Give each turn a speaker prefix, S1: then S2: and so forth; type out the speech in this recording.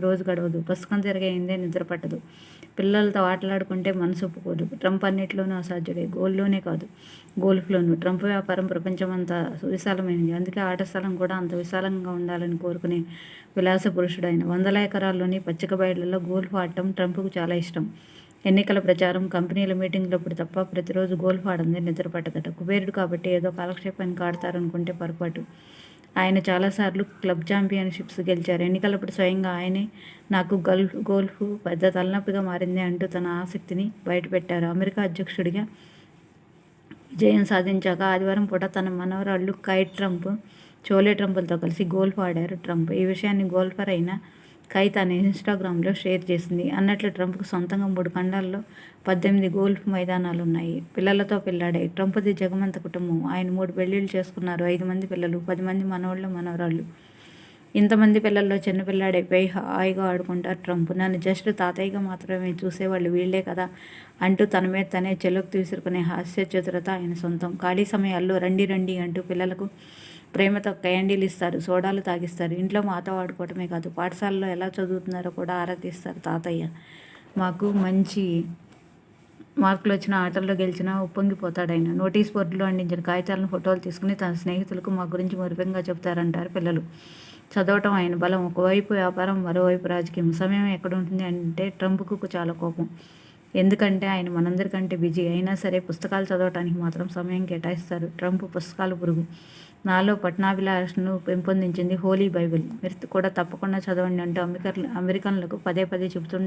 S1: రోజు గడవదు. పుస్తకం తిరగైందే నిద్ర పట్టదు. పిల్లలతో ఆటలాడుకుంటే మనసు ఒప్పుకోదు. ట్రంప్ అన్నిట్లోనూ అసాధ్యుడే గోల్లోనే కాదు. గోల్ఫ్లోనూ. ట్రంప్ వ్యాపారం ప్రపంచమంతా విశాలమైనది అందుకే ఆట స్థలం కూడా అంత విశాలంగా ఉండాలని కోరుకునే విలాస పురుషుడు ఆయన వందల ఎకరాల్లోని పచ్చిక బయళ్ళలో గోల్ఫ్ ఆడటం ట్రంప్కు చాలా ఇష్టం. ఎన్నికల ప్రచారం కంపెనీల మీటింగ్లప్పుడు తప్ప ప్రతిరోజు గోల్ఫ్ ఆడందే నిద్ర పట్టదట. కుబేరుడు కాబట్టి ఏదో కాలక్షేపానికి ఆడతారనుకుంటే పొరపాటు. ఆయన చాలాసార్లు క్లబ్ ఛాంపియన్షిప్స్ గెలిచారు. ఎన్నికలప్పుడు స్వయంగా ఆయనే నాకు గల్ఫ్ గోల్ఫ్ పెద్ద తలనొప్పిగా మారింది అంటూ తన ఆసక్తిని బయటపెట్టారు. అమెరికా అధ్యక్షుడిగా విజయం సాధించాక ఆదివారం పూట తన మనవరాళ్ళు కైట్ ట్రంప్ చోలే ట్రంపులతో కలిసి గోల్ఫ్ ఆడారు. ట్రంప్ ఈ విషయాన్ని గోల్ఫర్ అయిన కైతాన్ని ఇన్స్టాగ్రామ్లో షేర్ చేసింది. అన్నట్లు ట్రంప్కు సొంతంగా మూడు ఖండాల్లో పద్దెనిమిది గోల్ఫ్ మైదానాలు ఉన్నాయి పిల్లలతో పిల్లాడే ట్రంప్ది జగమంత కుటుంబం. ఆయన మూడు పెళ్ళిళ్ళు చేసుకున్నారు. ఐదు మంది పిల్లలు పది మంది మనవాళ్ళు మనవరాళ్ళు. ఇంతమంది పిల్లల్లో చిన్నపిల్లాడైపోయి హాయిగా ఆడుకుంటారు ట్రంప్. నన్ను జస్ట్ తాతయ్యగా మాత్రమే చూసేవాళ్ళు వీళ్ళే కదా అంటూ తన మీద తనే చెలుకు తీసుకునే హాస్య చతురత ఆయన సొంతం. ఖాళీ సమయాల్లో రండి రండి అంటూ పిల్లలకు ప్రేమతో క్యాండీలు ఇస్తారు సోడాలు తాగిస్తారు. ఇంట్లో మాతో ఆడుకోవటమే కాదు పాఠశాలలో ఎలా చదువుతున్నారో కూడా ఆరాధిస్తారు తాతయ్య. మాకు మంచి మార్కులు వచ్చిన ఆటల్లో గెలిచినా ఉప్పొంగిపోతాడు ఆయన. నోటీస్ బోర్డులో అందించిన కాగితాలను ఫోటోలు తీసుకుని తన స్నేహితులకు మా గురించి మురిపెంగా చెబుతారంటారు పిల్లలు. చదవటం ఆయన బలం. ఒకవైపు వ్యాపారం మరోవైపు రాజకీయం. సమయం ఎక్కడ ఉంటుంది అంటే ట్రంప్కు చాలా కోపం. ఎందుకంటే ఆయన మనందరికంటే బిజీ. అయినా సరే పుస్తకాలు చదవటానికి మాత్రం సమయం కేటాయిస్తారు. ట్రంప్ పుస్తకాలు పురుగు. నాలో పట్నాభిలాషను పెంపొందించింది హోలీ బైబిల్. మీరు కూడా తప్పకుండా చదవండి అంటూ అమెరికన్ అమెరికన్లకు పదే పదే చెబుతుంటారు